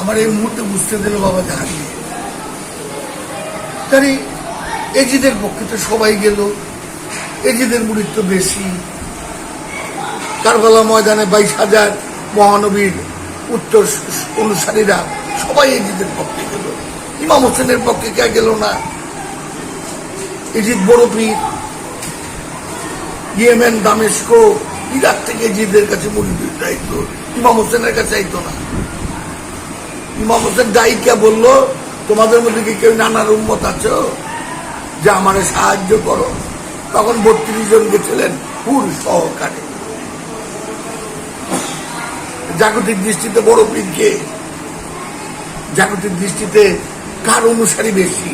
আমার এই মুহূর্তে বুঝতে দিল বাবা জাহাঙ্গীর তাই এজিদের পক্ষে তো সবাই গেল, এজিদের তো বেশি। কারবালা ময়দানে বাইশ হাজার মহানবীর উত্তর অনুসারীরা সবাই এজিদের পক্ষে গেল। ইমাম হোসেনের পক্ষে কে গেল না? এজিদ বড় পীর, ইয়েমেন, দামেস্ক ইরাক থেকে এজিদের কাছে মুড়ি চাইত ইমাম হোসেনের কাছে চাইতো না। ইমাম হোসেন দায়িকা বলল, তোমাদের মধ্যে কি কেউ নানার উন্মত আছো? যে আমার সাহায্য করো। তখন বত্রিশ জন গেছিলেন পুর সহকারে। জাগতিক দৃষ্টিতে বড় পীরকে জাগতিক দৃষ্টিতে কার অনুসারী বেশি?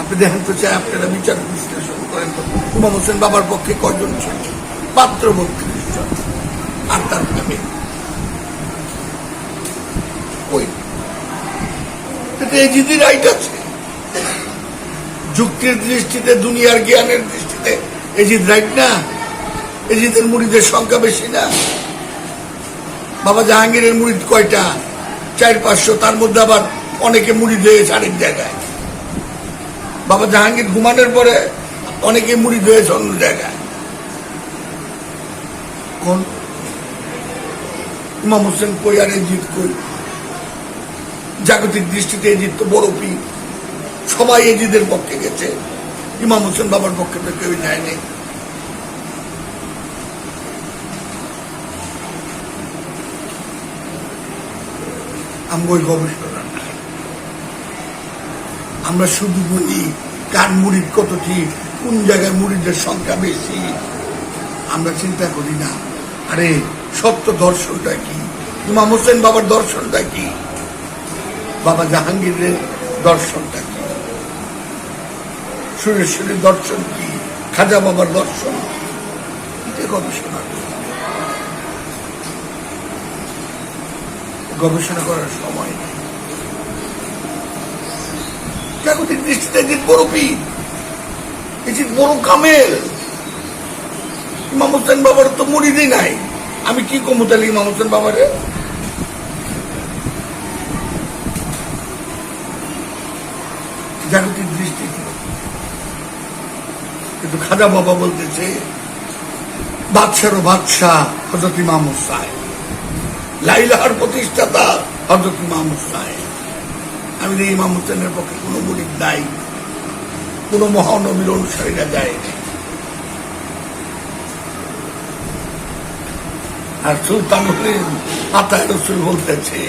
আপনি দেখেন তো চাই আপনারা বিচার বিশ্লেষণ করেন ইমাম হোসেন বাবার পক্ষে কজন ছিল মাত্র বত্রিশ আর তার এজিদি রাইট আছে। যুক্তির দৃষ্টিতে, দুনিয়ার জ্ঞানের দৃষ্টিতে এজিদ রাইট না? এজিদের মুড়িদের সংখ্যা বেশি না? বাবা জাহাঙ্গীরের মুড়ি কয়টা? চার, পাঁচশো। তার মধ্যে আবার অনেকে মুড়ি দিয়েছে আরেক জায়গায়। বাবা জাহাঙ্গীর ঘুমানোর পরে অনেকে মুড়ি ধুয়েছে অন্য জায়গায়। কোন ইমাম হোসেন কই আর এজিদ কই? জাগতিক দৃষ্টিতে এজিদ তো বড় পীর। সবাই এজিদের পক্ষে গেছে। ইমাম হোসেন বাবার পক্ষে তো কেউ আমরা গবেষণা আমরা শুধু বলি, কার মুড়ির কত ঠিক? কোন জায়গায় মুড়িদের সংখ্যা বেশি? আমরা চিন্তা করি না। আরে সত্য দর্শনটা কি? ইমাম হোসেন বাবার দর্শনটা কি? বাবা জাহাঙ্গীরের দর্শনটা কি? সুরেশ্বরের দর্শন কি? খাজা বাবার দর্শন? এটা গবেষণা গবেষণা করার সময় নেই। জাগতিক দৃষ্টিতে বড় পীর এজিদ বড় কামেল। ইমাম হোসেন বাবার তো মুড়িদি নাই। আমি কি কমু তাহলে ইমাম হোসেন বাবারে? জাগতিক দৃষ্টি কিন্তু খাজা বাবা বলতেছে বাদশারও বাদশাহ হজরত ইমাম হুসাইন। লাইলাহার প্রতিষ্ঠাতা হজরত ইমাম হুসাইন। আমি ইমাম হোসেনের পক্ষে কোনো মুরিদ নাই। কোনো মহানবীর অনুসারীরা যায়নি আর সুলতান হলেন আতায় রসুল বলতেছে,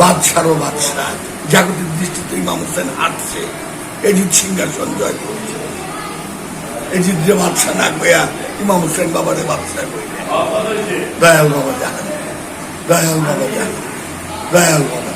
বাদশারও বাদশাহ। জাগতিক দৃষ্টিতে ইমাম হোসেন হাঁটছে এজিৎ সিংহাসন জয় করছে। এজিৎ যে বাদশাহ না গয়া ইমাম হোসেন বাবারে বাদশাহ কইলে দয়াল বাবা জানেন দয়াল বাবা জানেন দয়াল বাবা।